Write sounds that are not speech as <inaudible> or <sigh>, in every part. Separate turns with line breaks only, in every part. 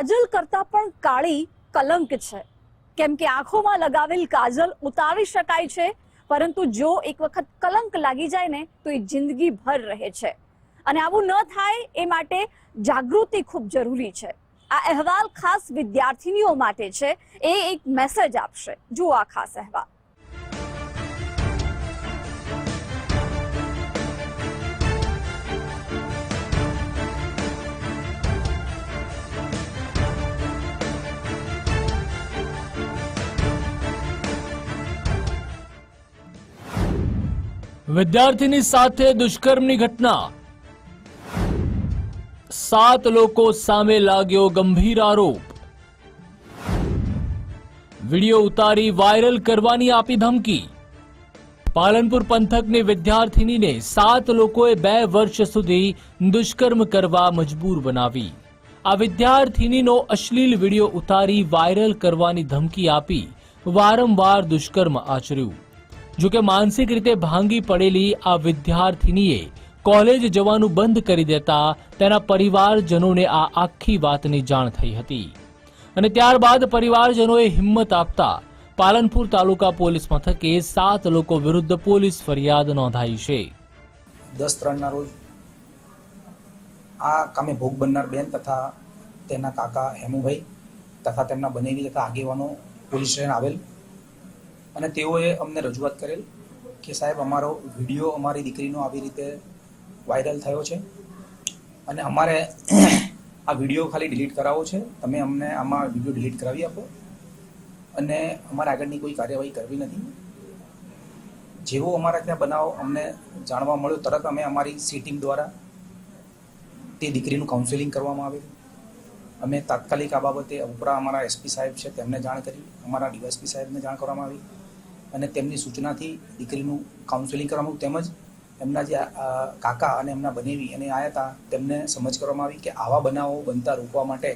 કાજલ કરતા પણ કાળી કલંક છે. કેમ કે આંખોમાં લગાવેલ કાજલ ઉતારી શકાય છે, પરંતુ જો એક વખત કલંક લાગી જાય ને, તો એ જિંદગી ભર રહે છે. અને આવું ન થાય એ માટે જાગૃતિ ખૂબ જરૂરી છે. આ અહેવાલ ખાસ વિદ્યાર્થીનીઓ માટે છે. એ એક મેસેજ આપશે. જુઓ આ ખાસ અહેવાલ.
વિદ્યાર્થીની સાથે દુષ્કર્મની ઘટના. સાત લોકો સામે લાગ્યો ગંભીર આરોપ. વીડિયો ઉતારી વાયરલ કરવાની આપી ધમકી. પાલનપુર પંથકની વિદ્યાર્થીનીને સાત લોકોએ બે વર્ષ સુધી દુષ્કર્મ કરવા મજબૂર બનાવી. આ વિદ્યાર્થીનીનો અશ્લીલ વીડિયો ઉતારી વાયરલ કરવાની ધમકી આપી વારંવાર દુષ્કર્મ આચર્યું. જો કે માનસિક રીતે ભાંગી પડેલી આ વિદ્યાર્થીનીએ કોલેજ જવાનું બંધ કરી દેતા તેના પરિવારજનોને આ આખી વાતની જાણ થઈ હતી. અને ત્યારબાદ પરિવારજનોએ હિંમત આપતા પાલનપુર તાલુકા પોલીસ મથકે સાત લોકો વિરુદ્ધ પોલીસ ફરિયાદ નોંધાઈ છે.
દસ ત્રણના રોજ આ કામે ભોગ બનનાર બેન તથા તેના કાકા હેમુભાઈ તથા તેમના બનેવી તથા આગેવાનો પોલીસ સ્ટેશન આવેલ અને તેઓએ અમને રજૂઆત કરેલ કે સાહેબ, અમારો વીડિયો અમારી દીકરીનો આવી રીતે વાયરલ થયો છે અને અમારે <clears throat> આ વીડિયો ખાલી ડિલીટ કરાવવો છે. તમે અમને આમાં વીડિયો ડિલીટ કરાવી આપો અને અમારે આગળની કોઈ કાર્યવાહી કરવી નથી. જેવો અમારા ત્યાં બનાવ અમને જાણવા મળ્યો, તરત અમે અમારી સી દ્વારા તે દીકરીનું કાઉન્સેલિંગ કરવામાં આવ્યું અમે તાત્કાલિક આ બાબતે ઉપરા અમારા એસપી સાહેબ છે, તેમને જાણ કરી. અમારા ડીવાયસપી સાહેબને જાણ કરવામાં આવી. અને તેમની સૂચનાથી દીકરીનું કાઉન્સેલિંગ કરવામાં તેમજ એમના જે કાકા અને એમના બનેવી અને આયા હતા તેમને સમજ કરવામાં આવી કે આવા બનાવો બનતા રોકવા માટે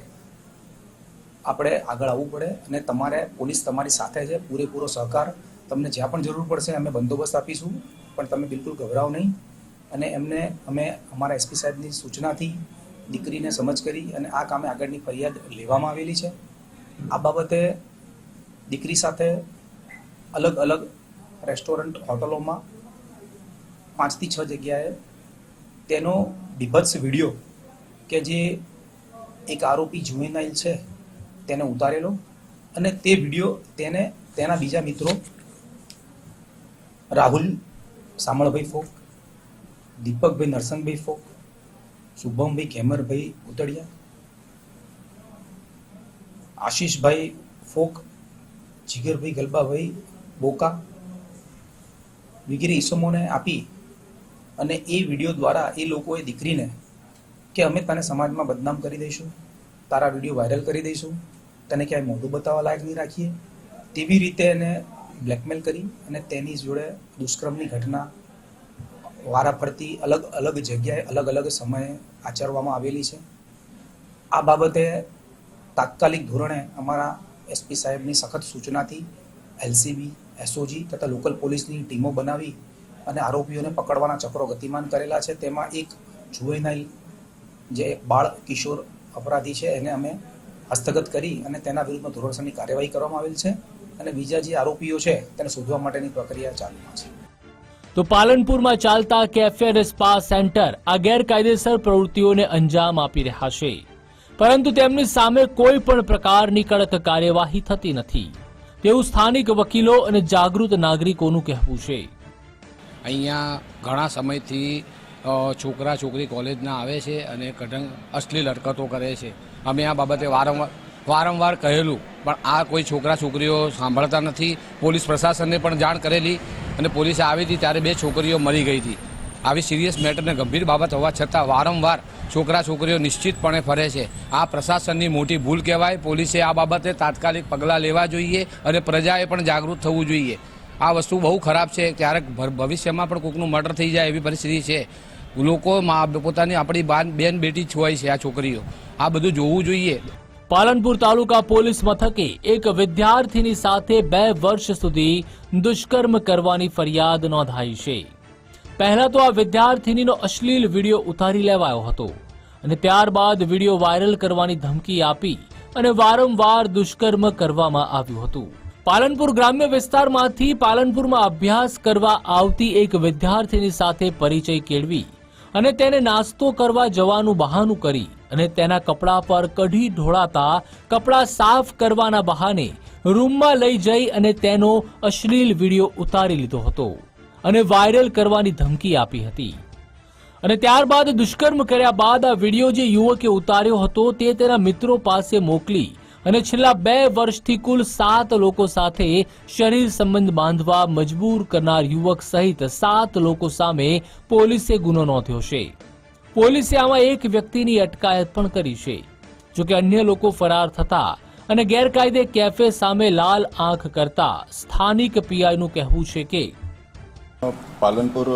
આપણે આગળ આવવું પડે અને તમારે પોલીસ તમારી સાથે છે, પૂરેપૂરો સહકાર તમને જ્યાં પણ જરૂર પડશે અમે બંદોબસ્ત આપીશું, પણ તમે બિલકુલ ગભરાવ નહીં. અને એમને અમે અમારા એસપી સાહેબની સૂચનાથી દીકરીને સમજ કરી અને આ કામે આગળની ફરિયાદ લેવામાં આવેલી છે. આ બાબતે દીકરી સાથે અલગ અલગ રેસ્ટોરન્ટ હોટલોમાં પાંચથી છ જગ્યાએ તેનો બીભત્સ વીડિયો કે જે એક આરોપી જુવેનાઇલ છે તેને ઉતારેલો અને તે વીડિયો તેને તેના બીજા મિત્રો રાહુલ સામળભાઈ ફોક, દીપકભાઈ નરસંગભાઈ ફોક, શુભમભાઈ ખેમરભાઈ ઉતડિયા, આશીષભાઈ ફોક, જીગરભાઈ ગલબાભાઈ બોકા? વગેરે ઈસમોને આપી અને એ વીડિયો દ્વારા એ લોકોએ દીકરીને કે અમે તને સમાજમાં બદનામ કરી દઈશું, તારા વીડિયો વાયરલ કરી દઈશું, તને ક્યાંય મોઢું બતાવવા લાયક નહીં રાખીએ. તેવી રીતે એને બ્લેકમેલ કરી અને તેની જોડે દુષ્કર્મની ઘટના વારાફરતી અલગ અલગ જગ્યાએ, અલગ અલગ સમયે આચરવામાં આવેલી છે. આ બાબતે તાત્કાલિક ધોરણે અમારા એસપી સાહેબની સખત સૂચનાથી એલસીબી એસઓજી તથા લોકલ પોલીસની ટીમો બનાવી અને આરોપીઓને પકડવાના ચક્રો ગતિમાન કરેલા છે. તેમાં એક જુવેનાઇલ જે બાળ કિશોર અપરાધી છે, એને અમે હસ્તગત કરી અને તેના વિરુદ્ધમાં ધોરણસરની કાર્યવાહી કરવામાં આવેલ છે અને બીજા જે આરોપીઓ છે, તેને શોધવા માટેની પ્રક્રિયા ચાલુમાં છે.
તો પાલનપુરમાં ચાલતા કેફે સ્પા સેન્ટર આ ગેરકાયદેસર પ્રવૃત્તિઓને અંજામ આપી રહ્યા છે. પરંતુ તેમની સામે કોઈ પણ પ્રકારની કડક કાર્યવાહી થતી નથી. તેવું સ્થાનિક વકીલો અને જાગૃત નાગરિકોનું કહેવું છે.
અહીંયા ઘણા સમયથી છોકરા છોકરી કોલેજના આવે છે અને કઢંગ અશ્લીલ હરકતો કરે છે. અમે આ બાબતે વારંવાર વારંવાર કહેલું, પણ આ કોઈ છોકરા છોકરીઓ સાંભળતા નથી. પોલીસ પ્રશાસનને પણ જાણ કરેલી અને પોલીસે આવી હતી ત્યારે બે છોકરીઓ મરી ગઈ હતી. આવી સિરિયસ મેટરને ગંભીર બાબત હોવા છતાં વારંવાર છોકરા છોકરીઓ નિશ્ચિતપણે ફરે છે. આ પ્રશાસનની મોટી ભૂલ કહેવાય. પોલીસે આ બાબતે તાત્કાલિક પગલાં લેવા જોઈએ અને પ્રજાએ પણ જાગૃત થવું જોઈએ. આ વસ્તુ બહુ ખરાબ છે. ક્યારેક ભવિષ્યમાં પણ કોઈકનું મર્ડર થઈ જાય એવી પરિસ્થિતિ છે. લોકો પોતાની આપણી બાન, બેન બેટી છોવાય છે આ છોકરીઓ. આ બધું જોવું જોઈએ.
પાલનપુર તાલુકા પોલીસ મથકે એક વિદ્યાર્થીની સાથે બે વર્ષ સુધી દુષ્કર્મ કરવાની ફરિયાદ નોંધાઈ છે. પહેલા તો આ વિદ્યાર્થીનીનો અશ્લીલ વીડિયો ઉતારી લેવાયો હતો અને ત્યારબાદ વીડિયો વાયરલ કરવાની ધમકી આપી અને વારંવાર દુષ્કર્મ કરવામાં આવ્યું હતું. પાલનપુર ગ્રામ્ય વિસ્તારમાંથી પાલનપુરમાં અભ્યાસ કરવા આવતી એક વિદ્યાર્થીની સાથે પરિચય કેળવી અને તેને નાસ્તો કરવા જવાનું બહાનું કરી અને તેના કપડા પર કઢી ઢોળાતા કપડાં સાફ કરવાના બહાને રૂમમાં લઈ જઈ અને તેનો અશ્લીલ વીડિયો ઉતારી લીધો હતો. અને વાયરલ કરવાની ધમકી આપી હતી. અને ત્યારબાદ દુષ્કર્મ કર્યા બાદ આ વીડિયો જે યુવકે ઉતાર્યો હતો તે તેના મિત્રો પાસે મોકલી અને છેલ્લા બે વર્ષથી કુલ સાત લોકો સાથે શરીર સંબંધ બાંધવા મજબૂર કરનાર યુવક સહિત સાત લોકો સામે પોલીસે ગુનો નોંધ્યો છે. પોલીસે આમાં એક વ્યક્તિની અટકાયત પણ કરી છે. જોકે અન્ય લોકો ફરાર થતા અને ગેરકાયદે કેફે સામે લાલ આંખ કરતા સ્થાનિક પીઆઈનું કહેવું છે કે
પાલનપુર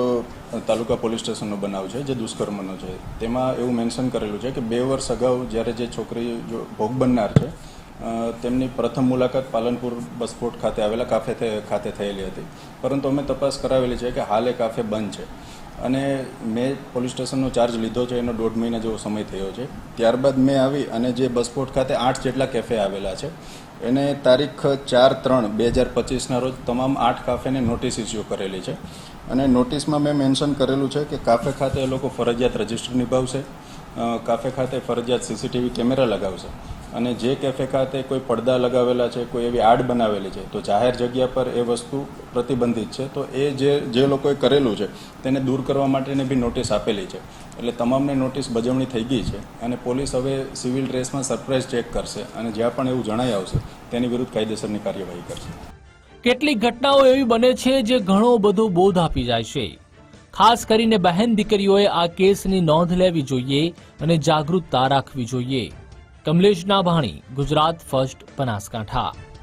તાલુકા પોલીસ સ્ટેશનનો બનાવ છે, જે દુષ્કર્મનો છે. તેમાં એવું મેન્શન કરેલું છે કે બે વર્ષ અગાઉ જ્યારે જે છોકરી જો ભોગ બનનાર છે તેમની પ્રથમ મુલાકાત પાલનપુર બસપોર્ટ ખાતે આવેલા કાફે ખાતે થયેલી હતી. પરંતુ અમે તપાસ કરાવેલી છે કે હાલ એ કાફે બંધ છે. અને મેં પોલીસ સ્ટેશનનો ચાર્જ લીધો છે, એનો દોઢ મહિના જેવો સમય થયો છે. ત્યારબાદ મેં આવી અને જે બસપોર્ટ ખાતે આઠ જેટલા કેફે આવેલા છે એને તારીખ ચાર ત્રણ બે હજાર પચીસના રોજ તમામ આઠ કાફેને નોટિસ ઇસ્યુ કરેલી છે. અને નોટિસમાં મેં મેન્શન કરેલું છે કે કાફે ખાતે એ લોકો ફરજિયાત રજિસ્ટર નિભાવશે. કાફે ખાતે ફરજિયાત સીસીટીવી કેમેરા લગાવશે. અને જે કેફે ખાતે કોઈ પડદા લગાવેલા છે, કોઈ એવી આડ બનાવેલી છે, તો જાહેર જગ્યા પર એ વસ્તુ પ્રતિબંધિત છે. તો એ જે જે લોકોએ કરેલું છે, તેને દૂર કરવા માટેને બી નોટિસ આપેલી છે. એટલે તમામને નોટિસ બજવણી થઈ ગઈ છે અને પોલીસ હવે સિવિલ ડ્રેસમાં સરપ્રાઇઝ ચેક કરશે અને જ્યાં પણ એવું જણાઈ આવશે, તેની વિરુદ્ધ કાયદેસરની કાર્યવાહી કરશે.
કેટલીક ઘટનાઓ એવી બને છે જે ઘણો બધો બોધ આપી જાય છે. ખાસ કરીને બહેન દીકરીઓએ આ કેસની નોંધ લેવી જોઈએ અને જાગૃતતા રાખવી જોઈએ. કમલેશ નાભાણી ગુજરાત ફર્સ્ટ બનાસકાંઠા.